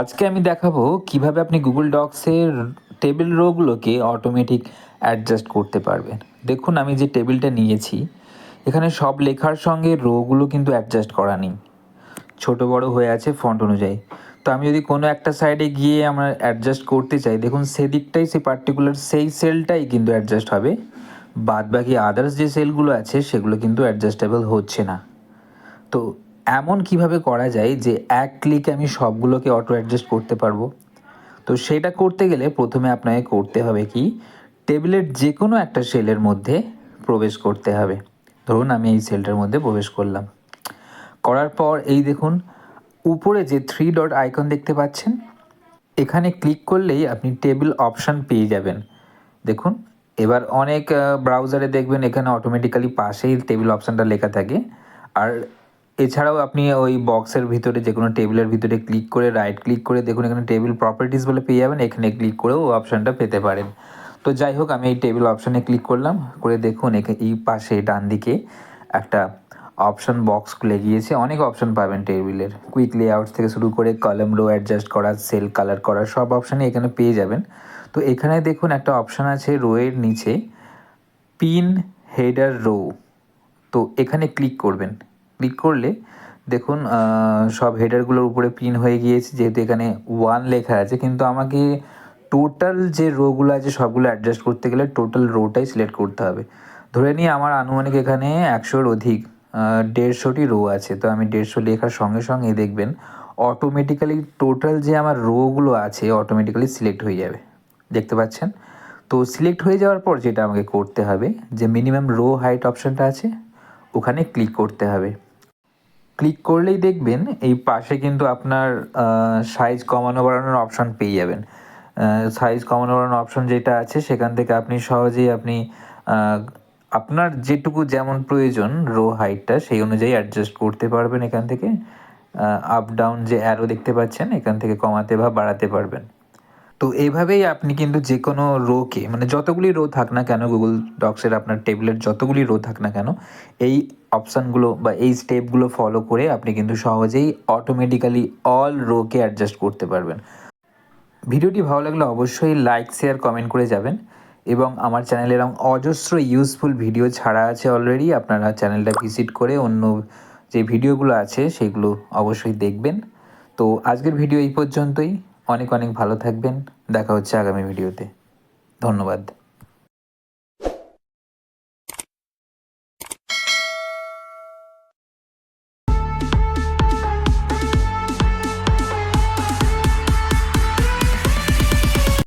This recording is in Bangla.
আজকে আমি দেখাবো কীভাবে আপনি গুগল ডক্সের টেবিল রোগুলোকে অটোমেটিক অ্যাডজাস্ট করতে পারবেন। দেখুন, আমি যে টেবিলটা নিয়েছি, এখানে সব লেখার সঙ্গে রোগুলো কিন্তু অ্যাডজাস্ট করা নেই। ছোট বড় হয়ে আছে ফন্ট অনুযায়ী। তো আমি যদি কোনো একটা সাইডে গিয়ে আমরা অ্যাডজাস্ট করতে চাই, দেখুন, সেদিকটাই, সেই পার্টিকুলার সেই সেলটাই কিন্তু অ্যাডজাস্ট হবে। বাদ বাকি আদার্স যে সেলগুলো আছে, সেগুলো কিন্তু অ্যাডজাস্টেবল হচ্ছে না। তো এমন কীভাবে করা যায় যে এক ক্লিকে আমি সবগুলোকে অটো অ্যাডজাস্ট করতে পারব? তো সেটা করতে গেলে প্রথমে আপনাকে করতে হবে কি? টেবিলের যে কোনো একটা সেলের মধ্যে প্রবেশ করতে হবে। ধরুন আমি এই সেলটার মধ্যে প্রবেশ করলাম। করার পর এই দেখুন, উপরে যে থ্রি ডট আইকন দেখতে পাচ্ছেন, এখানে ক্লিক করলেই আপনি টেবিল অপশান পেয়ে যাবেন। দেখুন, এবার অনেক ব্রাউজারে দেখবেন এখানে অটোমেটিক্যালি পাশেই টেবিল অপশানটা লেখা থাকে। আর এছাড়াও আপনি ওই বক্সের ভিতরে যে কোনো টেবিলের ভিতরে ক্লিক করে রাইট ক্লিক করে দেখুন, এখানে টেবিল প্রপার্টিস বলে পেয়ে যাবেন, এখানে ক্লিক করেও অপশানটা পেতে পারেন। তো যাই হোক, আমি এই টেবিল অপশানে ক্লিক করলাম, করে দেখুন এই পাশে ডান দিকে একটা অপশান বক্স খুলে গিয়েছে, অনেক অপশান পাবেন টেবিলের কুইক লেআউটস থেকে শুরু করে কলম রো অ্যাডজাস্ট করা সেল কালার করা, সব অপশানই এখানে পেয়ে যাবেন। তো এখানে দেখুন, একটা অপশান আছে রোয়ের নিচে পিন হেডার রো তো এখানে ক্লিক করবেন। ক্লিক করলে দেখুন সব হেডারগুলোর উপরে পিন হয়ে গিয়েছে, যেহেতু এখানে ওয়ান লেখা আছে, কিন্তু আমাকে টোটাল যে রোগুলো আছে সবগুলো অ্যাডজাস্ট করতে গেলে টোটাল রোটাই সিলেক্ট করতে হবে। ধরে নিয়ে আমার আনুমানিক এখানে একশোর অধিক দেড়শোটি রো আছে, তো আমি দেড়শো লেখার সঙ্গে সঙ্গে দেখবেন অটোমেটিক্যালি টোটাল যে আমার রোগুলো আছে অটোমেটিক্যালি সিলেক্ট হয়ে যাবে। দেখতে পাচ্ছেন? তো সিলেক্ট হয়ে যাওয়ার পর যেটা আমাকে করতে হবে, যে মিনিমাম রো হাইট অপশানটা আছে, ওখানে ক্লিক করতে হবে। ক্লিক করলেই দেখবেন এই পাশে কিন্তু আপনার সাইজ কমানো বাড়ানোর অপশান পেয়ে যাবেন। সাইজ কমানো বাড়ানোর অপশান যেটা আছে, সেখান থেকে আপনি সহজেই আপনি আপনার যেটুকু যেমন প্রয়োজন রো হাইটটা সেই অনুযায়ী অ্যাডজাস্ট করতে পারবেন এখান থেকে। আপ ডাউন যে অ্যারো দেখতে পাচ্ছেন, এখান থেকে কমাতে বা বাড়াতে পারবেন। তো এইভাবেই আপনি কিন্তু যে কোনো রোকে মানে যতগুলি রো থাক না কেন গুগল ডক্সের আপনার টেবিলের যতগুলি রো থাক না কেন, এই অপশানগুলো বা এই স্টেপগুলো ফলো করে আপনি কিন্তু সহজেই অটোমেটিক্যালি অল রোকে অ্যাডজাস্ট করতে পারবেন। ভিডিওটি ভালো লাগলে অবশ্যই লাইক শেয়ার কমেন্ট করে যাবেন এবং আমার চ্যানেলে এরকম অজস্র ইউজফুল ভিডিও ছাড়া আছে অলরেডি আপনারা চ্যানেলটা ভিজিট করে অন্য যে ভিডিওগুলো আছে সেগুলো অবশ্যই দেখবেন। তো আজকের ভিডিও এই পর্যন্তই। অনেক অনেক ভালো থাকবেন। দেখা হচ্ছে আগামী ভিডিওতে ধন্যবাদ।